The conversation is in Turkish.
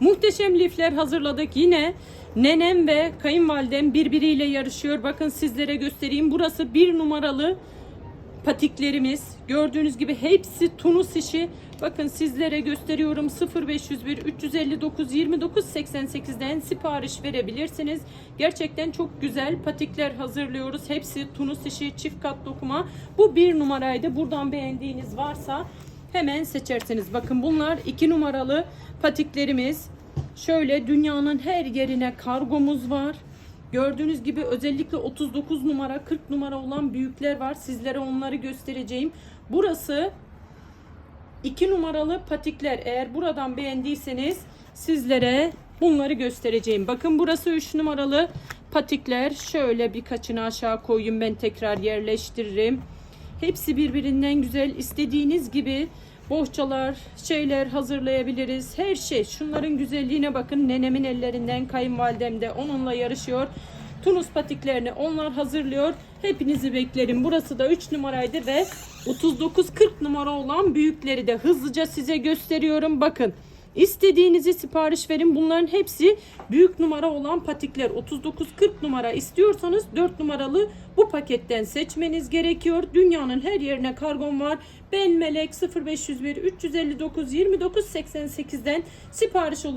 Muhteşem lifler hazırladık. Yine nenem ve kayınvalidem birbiriyle yarışıyor. Bakın sizlere göstereyim. Burası bir numaralı patiklerimiz. Gördüğünüz gibi hepsi Tunus işi. Bakın sizlere gösteriyorum 0501 359 29 88'den sipariş verebilirsiniz. Gerçekten çok güzel patikler hazırlıyoruz. Hepsi Tunus işi çift kat dokuma. Bu bir numaraydı. Buradan beğendiğiniz varsa hemen seçersiniz. Bakın bunlar iki numaralı patiklerimiz. Şöyle dünyanın her yerine kargomuz var. Gördüğünüz gibi özellikle 39 numara 40 numara olan büyükler var. Sizlere onları göstereceğim. Burası 2 numaralı patikler. Eğer buradan beğendiyseniz sizlere bunları göstereceğim. Bakın burası 3 numaralı patikler. Şöyle birkaçını aşağı koyayım ben tekrar yerleştiririm. Hepsi birbirinden güzel. İstediğiniz gibi bohçalar, şeyler hazırlayabiliriz. Her şey. Şunların güzelliğine bakın. Nenemin ellerinden kayınvalidem de onunla yarışıyor. Tunus patiklerini onlar hazırlıyor. Hepinizi beklerim. Burası da 3 numaraydı ve 39-40 numara olan büyükleri de hızlıca size gösteriyorum. Bakın. İstediğinizi sipariş verin. Bunların hepsi büyük numara olan patikler. 39-40 numara istiyorsanız 4 numaralı bu paketten seçmeniz gerekiyor. Dünyanın her yerine kargon var. Ben Melek 0501 359 29 88'den sipariş oluşturuyorum.